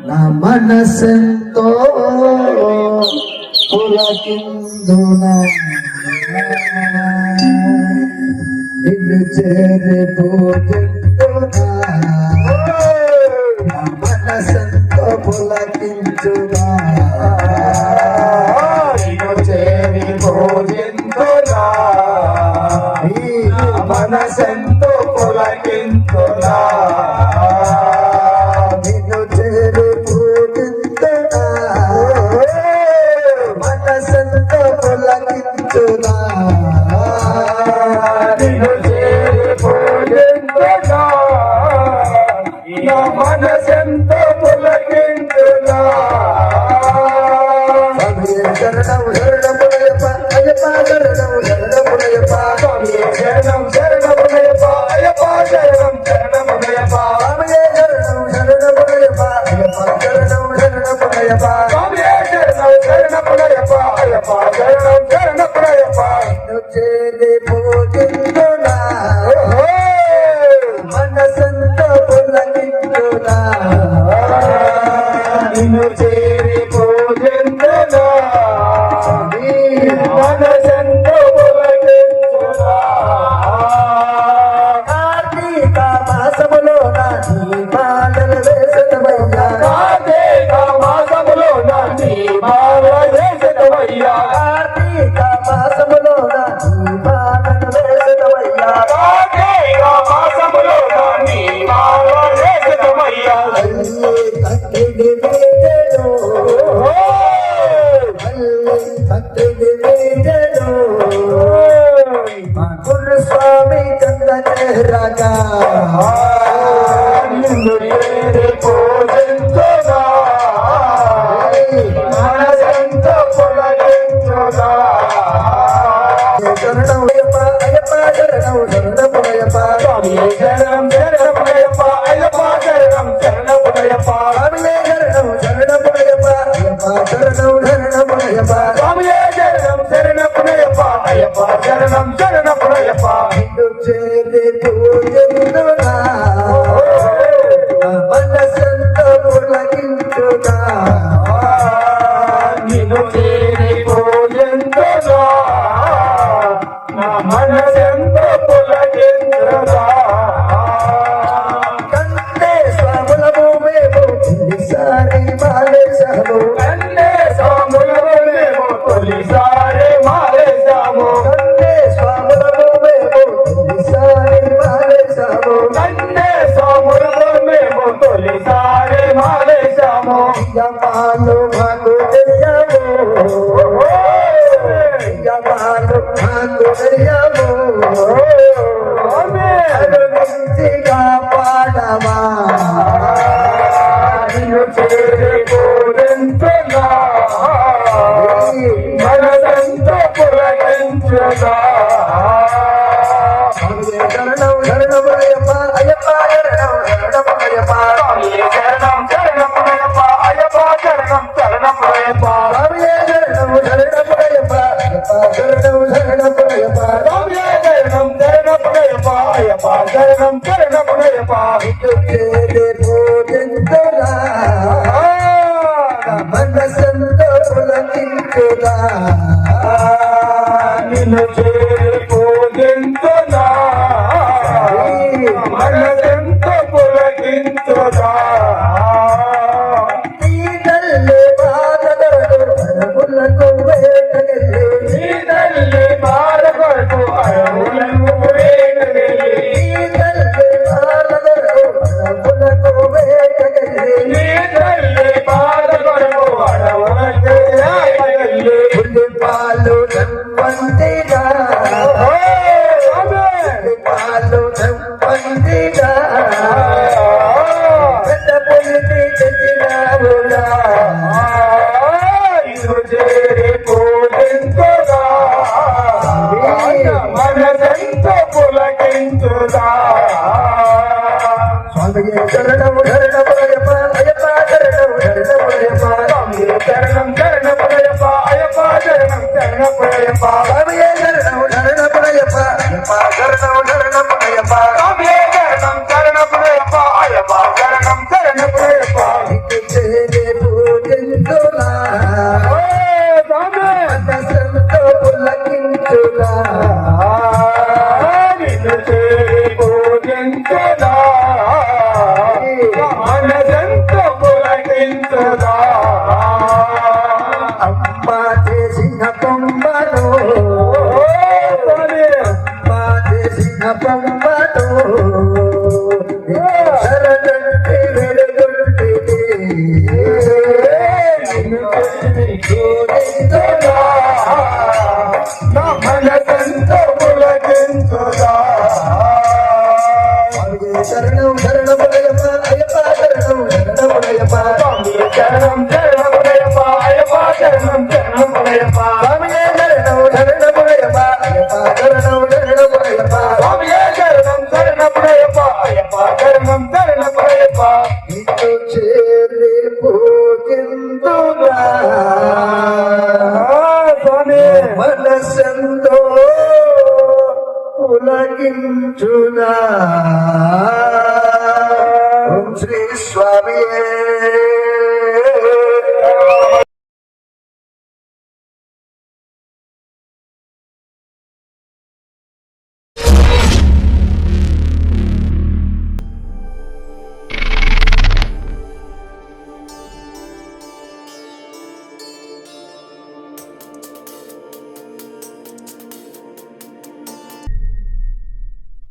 నా మనసెంతో పులకిందునా నిన్ను చేరే భోజంతునా నా మనసెంతో పులకించునా. నిన్ను చేరే మనసెంతో మనసెంత పులకించునా శరణం శరణం పునయప అయ్యప్ప శరణం శరణం పునయప శరణం శరణం పునయప అయ్యప్ప శరణం శరణం పునయప స్వామియే శరణం శరణం పునయప అయ్యప్ప కోరుతున్నా నిన్ను చేరి పోజెందనా మనసంతో పోజెందనా रागा ভালো ভালো যাবো ভালো ভালো যাবো পাড়াবা మనంత పురగించదా శరణము তো